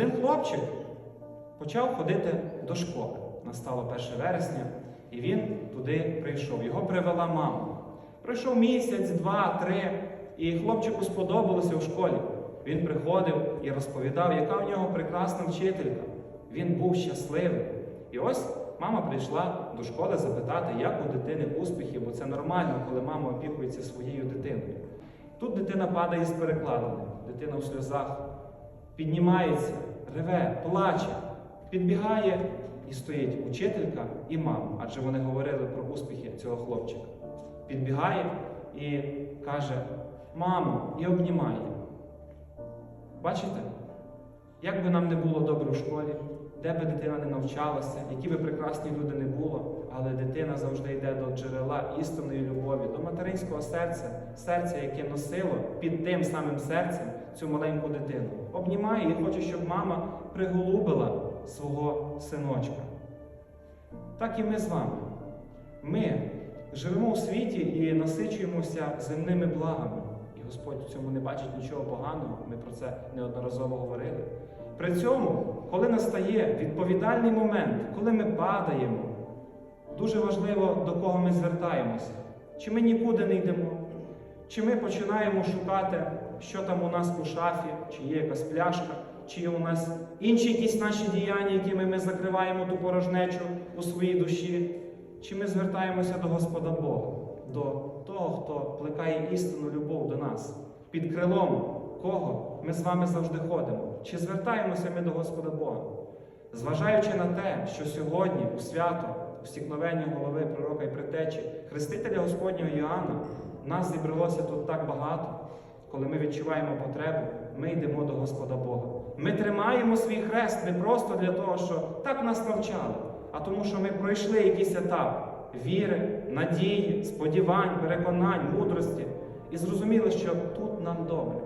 Один хлопчик почав ходити до школи. Настало 1 вересня, і він туди прийшов. Його привела мама. Пройшов місяць, два, три, і хлопчику сподобалося у школі. Він приходив і розповідав, яка в нього прекрасна вчителька. Він був щасливий. І ось мама прийшла до школи запитати, як у дитини успіхи, бо це нормально, коли мама опікується своєю дитиною. Тут дитина падає з перекладини, дитина у сльозах піднімається, реве, плаче, підбігає і стоїть учителька і мама, адже вони говорили про успіхи цього хлопчика. Підбігає і каже: Мамо, і обнімає. Бачите, як би нам не було добре у школі, де би дитина не навчалася, які би прекрасні люди не було, але дитина завжди йде до джерела істинної любові, до материнського серця, серця, яке носило під тим самим серцем цю маленьку дитину. Обнімає і хоче, щоб мама приголубила свого синочка. Так і ми з вами. Ми живемо у світі і насичуємося земними благами. І Господь в цьому не бачить нічого поганого, ми про це неодноразово говорили. При цьому, коли настає відповідальний момент, коли ми падаємо, дуже важливо, до кого ми звертаємося. Чи ми нікуди не йдемо, чи ми починаємо шукати, що там у нас у шафі, чи є якась пляшка, чи є у нас інші якісь наші діяння, якими ми закриваємо ту порожнечу у своїй душі, чи ми звертаємося до Господа Бога, до того, хто плекає істинну любов до нас, під крилом кого ми з вами завжди ходимо? Чи звертаємося ми до Господа Бога? Зважаючи на те, що сьогодні у свято, у стікновенні голови пророка і притечі, хрестителя Господнього Іоанна, нас зібралося тут так багато, коли ми відчуваємо потребу, ми йдемо до Господа Бога. Ми тримаємо свій хрест не просто для того, що так нас навчали, а тому, що ми пройшли якийсь етап віри, надії, сподівань, переконань, мудрості і зрозуміли, що тут нам добре.